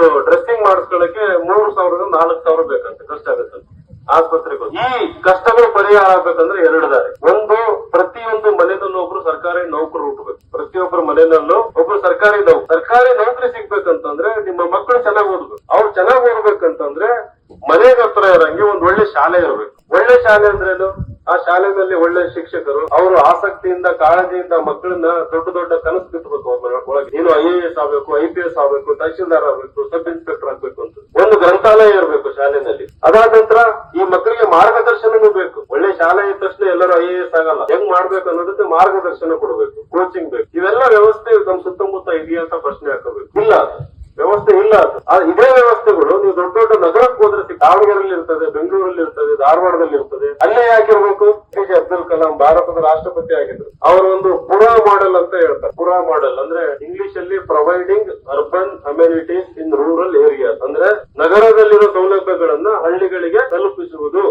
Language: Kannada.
ಒಬ್ರು ಡ್ರೆಸ್ಸಿಂಗ್ ಮಾಡಿಸ್ಕೊಳ್ಳಕ್ಕೆ ಮೂರ್ ಸಾವಿರದ ನಾಲ್ಕು ಸಾವಿರ ಬೇಕಂತೆ ಖರ್ಚು ಆಗುತ್ತೆ ಆಸ್ಪತ್ರೆಗೆ. ಈ ಕಷ್ಟಗಳು ಪರಿಹಾರ ಆಗ್ಬೇಕಂದ್ರೆ ಎರಡು ದಾರಿ. ಒಂದು ಪ್ರತಿಯೊಂದು ಮನೆಯಲ್ಲೂ ಒಬ್ರು ಸರ್ಕಾರಿ ನೌಕರು ಹುಟ್ಟಬೇಕು. ಪ್ರತಿಯೊಬ್ಬರ ಮನೆಯಲ್ಲೂ ಒಬ್ರು ಸರ್ಕಾರಿ ನೌಕರು ಸರ್ಕಾರಿ ನೌಕರಿ ಸಿಗ್ಬೇಕಂತಂದ್ರೆ ನಿಮ್ಮ ಮಕ್ಕಳು ಚೆನ್ನಾಗಿ ಓದ್ಬೇಕು. ಅವ್ರು ಚೆನ್ನಾಗಿ ಓದ್ಬೇಕಂತಂದ್ರೆ ಮನೆಗೆ ಹತ್ರ ಇರಂಗೆ ಒಂದ್ ಒಳ್ಳೆ ಶಾಲೆ ಇರಬೇಕು. ಒಳ್ಳೆ ಶಾಲೆ ಅಂದ್ರೇನು ಆ ಶಾಲೆಯಲ್ಲಿ ಒಳ್ಳೆ ಶಿಕ್ಷಕರು, ಅವರು ಆಸಕ್ತಿಯಿಂದ, ಕಾಳಜಿಯಿಂದ ಮಕ್ಕಳನ್ನ ದೊಡ್ಡ ದೊಡ್ಡ ಕನಸು ಮನೆ ಒಳಗೆ ನೀನು ಐ ಎ ಎಸ್ ಆಗ್ಬೇಕು ಐ ಪಿ ಎಸ್ ಆಗ್ಬೇಕು, ತಹಶೀಲ್ದಾರ್ ಆಗ್ಬೇಕು, ಸಬ್ ಇನ್ಸ್ಪೆಕ್ಟರ್ ಆಗ್ಬೇಕು ಅಂತ. ಒಂದು ಗ್ರಂಥಾಲಯ ಇರಬೇಕು ಶಾಲೆಯಲ್ಲಿ. ಅದಾದ ನಂತರ ಈ ಮಕ್ಕಳಿಗೆ ಮಾರ್ಗದರ್ಶನವೂ ಬೇಕು. ಒಳ್ಳೆ ಶಾಲೆ ಇದ್ದ ತಕ್ಷಣ ಎಲ್ಲರೂ ಐ ಎ ಎಸ್ ಆಗಲ್ಲ. ಹೆಂಗ್ ಮಾಡ್ಬೇಕು ಅನ್ನೋದಕ್ಕೆ ಮಾರ್ಗದರ್ಶನ ಕೊಡಬೇಕು. ಕೋಚಿಂಗ್ ಬೇಕು. ಇವೆಲ್ಲ ವ್ಯವಸ್ಥೆ ನಮ್ಮ ಸುತ್ತಮುತ್ತ ಇದೆಯಾ ಅಂತ ಪ್ರಶ್ನೆ ಹಾಕಬೇಕು. ಇಲ್ಲ ವ್ಯವಸ್ಥೆ ಇಲ್ಲ ಇದೇ ವ್ಯವಸ್ಥೆಗಳು ನೀವು ದೊಡ್ಡ ದೊಡ್ಡ ನಗರಕ್ಕೆ ಹೋದ್ರೆ ದಾವಣಗೆರೆಯಲ್ಲಿ ಇರ್ತದೆ ಬೆಂಗಳೂರಲ್ಲಿ ಇರ್ತದೆ ಧಾರವಾಡದಲ್ಲಿ ಇರ್ತದೆ ಅಲ್ಲೇ ಎ ಕಲಾಂ ಭಾರತದ ರಾಷ್ಟ್ರಪತಿ ಆಗಿದ್ರು. ಅವರ ಒಂದು ಪುರಾ ಮಾಡೆಲ್ ಅಂತ ಹೇಳ್ತಾರೆ. ಪುರಾ ಮಾಡೆಲ್ ಅಂದ್ರೆ ಇಂಗ್ಲಿಷ್ ಅಲ್ಲಿ providing urban amenities in rural areas ಅಂದ್ರೆ ನಗರದಲ್ಲಿರೋ ಸೌಲಭ್ಯಗಳನ್ನ ಹಳ್ಳಿಗಳಿಗೆ ತಲುಪಿಸುವುದು.